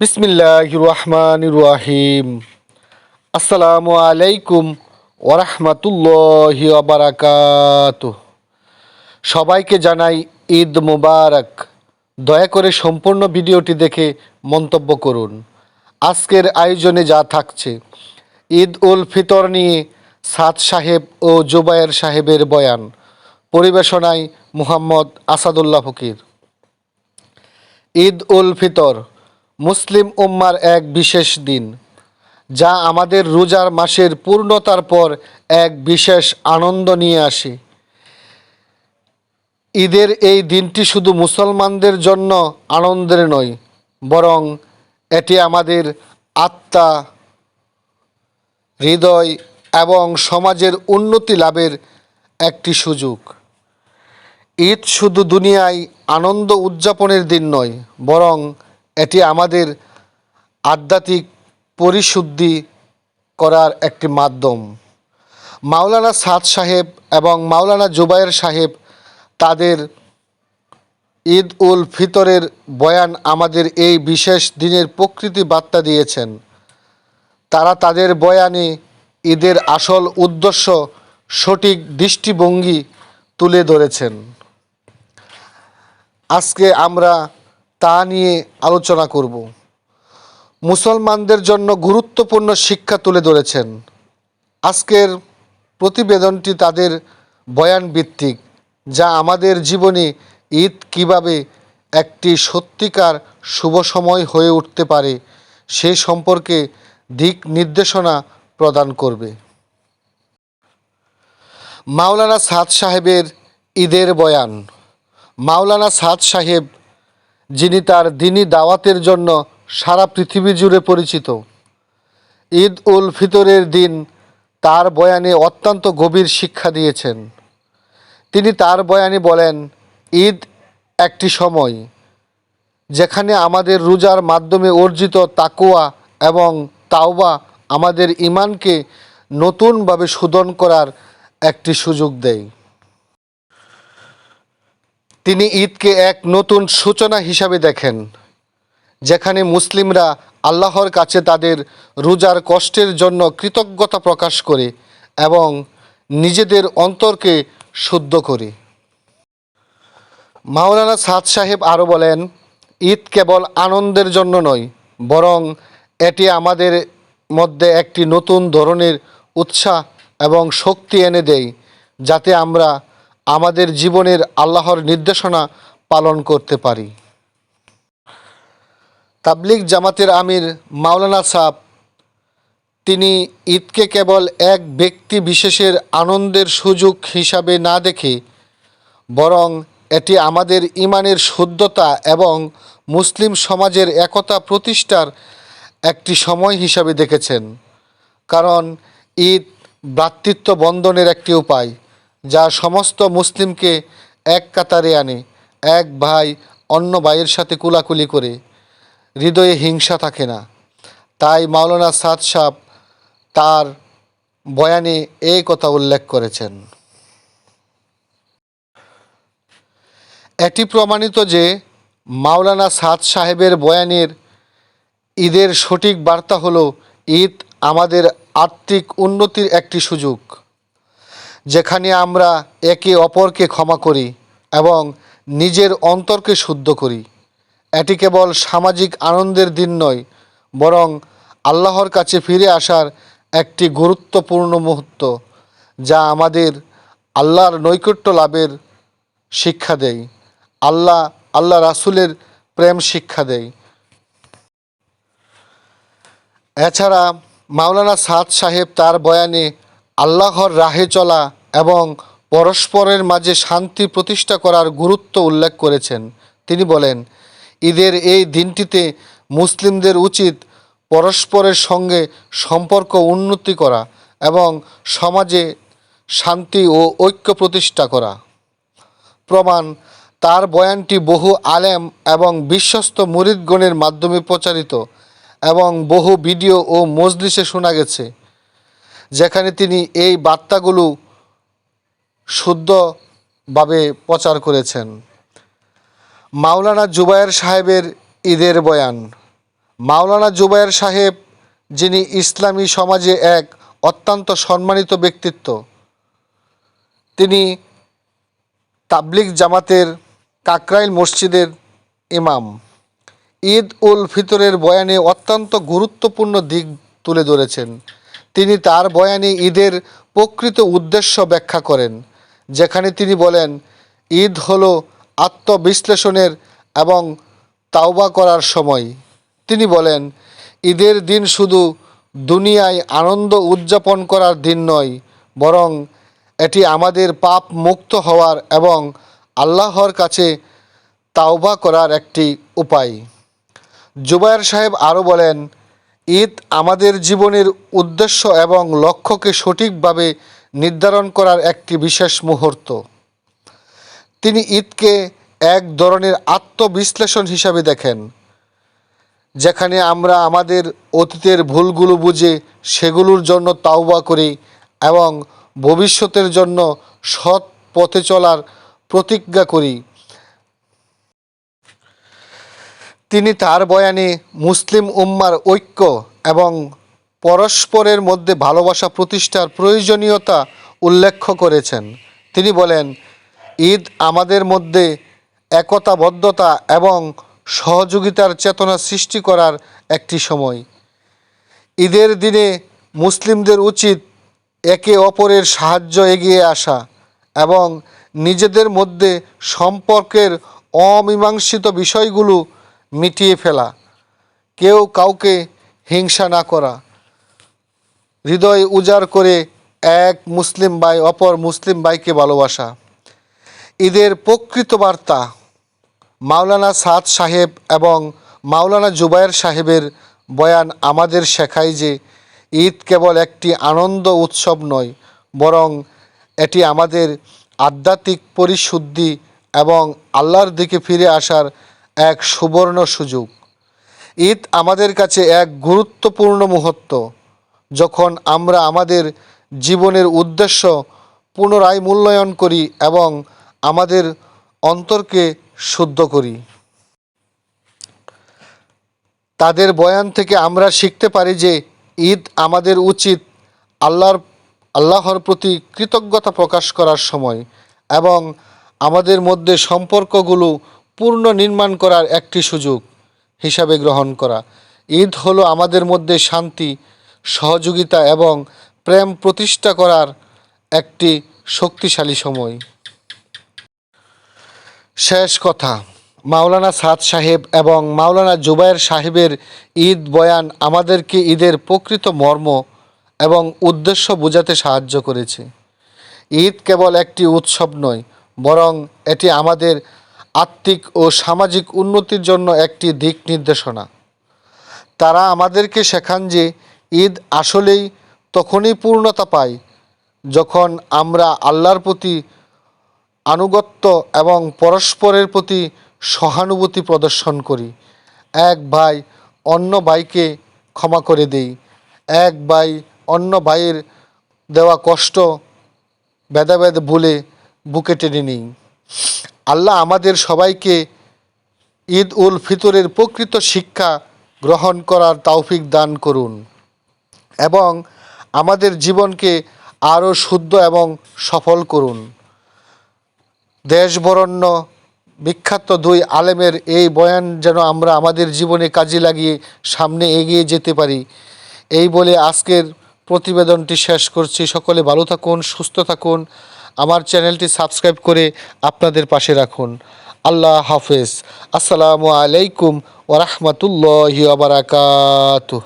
বিসমিল্লাহ রহমান রাহিম আসসালামু আলাইকুম ওরহমতুল্লাহি বারাকাত সবাইকে জানাই ঈদ মুবারক। দয়া করে সম্পূর্ণ ভিডিওটি দেখে মন্তব্য করুন। আজকের আয়োজনে যা থাকছে, ঈদ উল ফিতর নিয়ে সাদ সাহেব ও জুবায়ের সাহেবের বয়ান, পরিবেশনায় মুহাম্মদ আসাদুল্লাহ ফকির। ঈদ উল ফিতর মুসলিম উম্মার এক বিশেষ দিন, যা আমাদের রোজার মাসের পূর্ণতার পর এক বিশেষ আনন্দ নিয়ে আসে। ঈদের এই দিনটি শুধু মুসলমানদের জন্য আনন্দের নয়, বরং এটি আমাদের আত্মা, হৃদয় এবং সমাজের উন্নতি লাভের একটি সুযোগ। ঈদ শুধু দুনিয়ায় আনন্দ উদযাপনের দিন নয়, বরং এটি আমাদের আধ্যাত্মিক পরিশুদ্ধি করার একটি মাধ্যম। মাওলানা সাদ সাহেব এবং মাওলানা জুবায়ের সাহেব তাদের ঈদ উল ফিতরের বয়ান আমাদের এই বিশেষ দিনের প্রকৃতি বার্তা দিয়েছেন। তারা তাদের বয়ানে ঈদের আসল উদ্দেশ্য সঠিক দৃষ্টিভঙ্গি তুলে ধরেছেন। আজকে আমরা তা নিয়ে আলোচনা করব। মুসলমানদের জন্য গুরুত্বপূর্ণ শিক্ষা তুলে ধরেছেন। আজকের প্রতিবেদনটি তাদের বয়ান ভিত্তিক, যা আমাদের জীবনে ঈদ কীভাবে একটি সত্যিকার শুভ সময় হয়ে উঠতে পারে, সে সম্পর্কে দিক নির্দেশনা প্রদান করবে। মাওলানা সাদ সাহেবের ঈদের বয়ান। মাওলানা সাদ সাহেব যিনি তার দিনী দাওয়াতের জন্য সারা পৃথিবী জুড়ে পরিচিত। ঈদ উল ফিতরের দিন তার বয়ানে অত্যন্ত গভীর শিক্ষা দিয়েছেন। তিনি তার বয়ানে বলেন, ঈদ একটি সময় যেখানে আমাদের রোজার মাধ্যমে অর্জিত তাকুয়া এবং তাওবা আমাদের ইমানকে নতুনভাবে শোধন করার একটি সুযোগ দেয়। তিনি ঈদকে এক নতুন সূচনা হিসাবে দেখেন, যেখানে মুসলিমরা আল্লাহর কাছে তাদের রোজার কষ্টের জন্য কৃতজ্ঞতা প্রকাশ করে এবং নিজেদের অন্তরকে শুদ্ধ করে। মাওলানা সাদ সাহেব আরও বলেন, ঈদ কেবল আনন্দের জন্য নয়, বরং এটি আমাদের মধ্যে একটি নতুন ধরনের উৎসাহ এবং শক্তি এনে দেয়, যাতে আমরা আমাদের জীবনের আল্লাহর নির্দেশনা পালন করতে পারি। তাবলিগ জামাতের আমির মাওলানা সাহ তিনি ঈদকে কেবল এক ব্যক্তি বিশেষের আনন্দের সুযোগ হিসাবে না দেখে, বরং এটি আমাদের ইমানের শুদ্ধতা এবং মুসলিম সমাজের একতা প্রতিষ্ঠার একটি সময় হিসাবে দেখেছেন। কারণ ঈদ ভ্রাতৃত্ব বন্ধনের একটি উপায়। যা সমস্ত মুসলিমকে এক কাতারে আনে, এক ভাই অন্য ভাইয়ের সাথে কুলাকুলি করে। হৃদয়ে হিংসা থাকে না। তাই মাওলানা সাদ সাহ তার বয়ানে এই কথা উল্লেখ করেছেন। এটি প্রমাণিত যে মাওলানা সাদ সাহেবের বয়ানের ঈদের সঠিক বার্তা হলো, ঈদ আমাদের আর্থিক উন্নতির একটি সুযোগ। যেখানে আমরা একে অপরকে ক্ষমা করি এবং নিজের অন্তরকে শুদ্ধ করি। এটি কেবল সামাজিক আনন্দের দিন নয়, বরং আল্লাহর কাছে ফিরে আসার একটি গুরুত্বপূর্ণ মুহূর্ত, যা আমাদের আল্লাহর নৈকট্য লাভের শিক্ষা দেয়। আল্লাহ আল্লাহ রাসুলের প্রেম শিক্ষা দেয়। এছাড়া মাওলানা সাদ সাহেব তার বয়ানে আল্লাহর রাহে চলা এবং পরস্পরের মাঝে শান্তি প্রতিষ্ঠা করার গুরুত্ব উল্লেখ করেছেন। তিনি বলেন, ঈদের এই দিনটিতে মুসলিমদের উচিত পরস্পরের সঙ্গে সম্পর্ক উন্নতি করা এবং সমাজে শান্তি ও ঐক্য প্রতিষ্ঠা করা। প্রমাণ, তার বয়ানটি বহু আলেম এবং বিশ্বস্ত মুরিদগণের মাধ্যমে প্রচারিত এবং বহু ভিডিও ও মজলিসে শোনা গেছে। যেখানে তিনি এই বার্তাগুলো শুদ্ধভাবে প্রচার করেছেন। মাওলানা জুবায়ের সাহেবের ঈদের বয়ান। মাওলানা জুবায়ের সাহেব, যিনি ইসলামী সমাজে এক অত্যন্ত সম্মানিত ব্যক্তিত্ব, তিনি তাবলিগ জামাতের কাকরাইল মসজিদের ইমাম। ঈদ উল ফিতরের বয়ানে অত্যন্ত গুরুত্বপূর্ণ দিক তুলে ধরেছেন। তিনি তার বয়ানে ঈদের প্রকৃত উদ্দেশ্য ব্যাখ্যা করেন, যেখানে তিনি বলেন, ঈদ হল আত্মবিশ্লেষণের এবং তাওবা করার সময়। তিনি বলেন, ঈদের দিন শুধু দুনিয়ায় আনন্দ উদযাপন করার দিন নয়, বরং এটি আমাদের পাপ মুক্ত হওয়ার এবং আল্লাহর কাছে তাওবা করার একটি উপায়। জুবায়ের সাহেব আরও বলেন ঈদ আমাদের জীবনের উদ্দেশ্য এবং লক্ষ্যকে সঠিকভাবে নির্ধারণ করার একটি বিশেষ মুহূর্ত। তিনি ঈদকে এক ধরনের আত্মবিশ্লেষণ হিসাবে দেখেন, যেখানে আমরা আমাদের অতীতের ভুলগুলো বুঝে সেগুলোর জন্য তাওবা করি এবং ভবিষ্যতের জন্য সৎ পথে চলার প্রতিজ্ঞা করি। তিনি তার বয়ানে মুসলিম উম্মার ঐক্য এবং পরস্পরের মধ্যে ভালোবাসা প্রতিষ্ঠার প্রয়োজনীয়তা উল্লেখ করেছেন। তিনি বলেন, ঈদ আমাদের মধ্যে একতাবদ্ধতা এবং সহযোগিতার চেতনা সৃষ্টি করার একটি সময়। ঈদের দিনে মুসলিমদের উচিত একে অপরের সাহায্য এগিয়ে আসা এবং নিজেদের মধ্যে সম্পর্কের অমীমাংসিত বিষয়গুলো মিটিয়ে ফেলা। কেউ কাউকে হিংসা না করা। হৃদয় উজাড় করে এক মুসলিম ভাই, অপর মুসলিম ভাইকে ভালোবাসা। ঈদের প্রকৃত বার্তা, মাওলানা সাদ সাহেব এবং মাওলানা জুবায়ের সাহেবের বয়ান আমাদের শেখায় যে, ঈদ কেবল একটি আনন্দ উৎসব নয়, বরং এটি আমাদের আধ্যাত্মিক পরিশুদ্ধি এবং আল্লাহর দিকে ফিরে আসার এক সুবর্ণ সুযোগ। ঈদ আমাদের কাছে এক গুরুত্বপূর্ণ মুহূর্ত, যখন আমরা আমাদের জীবনের উদ্দেশ্য পুনরায় মূল্যায়ন করি এবং আমাদের অন্তরকে শুদ্ধ করি। তাদের বয়ান থেকে আমরা শিখতে পারি যে, ঈদ আমাদের উচিত আল্লাহর আল্লাহর প্রতি কৃতজ্ঞতা প্রকাশ করার সময় এবং আমাদের মধ্যে সম্পর্কগুলো পূর্ণ নির্মাণ করার একটি সুযোগ হিসাবে গ্রহণ করা। ঈদ হলো আমাদের মধ্যে শান্তি, সহযোগিতা এবং প্রেম প্রতিষ্ঠা করার একটি শক্তিশালী সময়। শেষ কথা, মাওলানা সাদ সাহেব এবং মাওলানা জুবায়ের সাহেবের ঈদ বয়ান আমাদেরকে ঈদের প্রকৃত মর্ম এবং উদ্দেশ্য বোঝাতে সাহায্য করেছে। ঈদ কেবল একটি উৎসব নয়, বরং এটি আমাদের আত্মিক ও সামাজিক উন্নতির জন্য একটি দিক নির্দেশনা। তারা আমাদেরকে শেখান যে ঈদ আসলেই তখনই পূর্ণতা পায় যখন আমরা আল্লাহর প্রতি আনুগত্য এবং পরস্পরের প্রতি সহানুভূতি প্রদর্শন করি। এক ভাই অন্য ভাইকে ক্ষমা করে দেই। এক ভাই অন্য ভাইয়ের দেওয়া কষ্ট, ভেদাভেদ ভুলে বুকে টেনে নিই। আল্লাহ আমাদের সবাইকে ঈদ উল ফিতরের প্রকৃত শিক্ষা গ্রহণ করার তৌফিক দান করুন এবং আমাদের জীবনকে আরও শুদ্ধ এবং সফল করুন। দেশবরণ্য বিখ্যাত দুই আলেমের এই বয়ান যেন আমরা আমাদের জীবনে কাজে লাগিয়ে সামনে এগিয়ে যেতে পারি, এই বলে আজকের প্রতিবেদনটি শেষ করছি। সকলে ভালো থাকুন, সুস্থ থাকুন। আমার চ্যানেলটি সাবস্ক্রাইব করে আপনাদের পাশে রাখুন। আল্লাহ হাফেজ। আসসালামু আলাইকুম ওরহমতুল্লাহ আবরাকাতুহ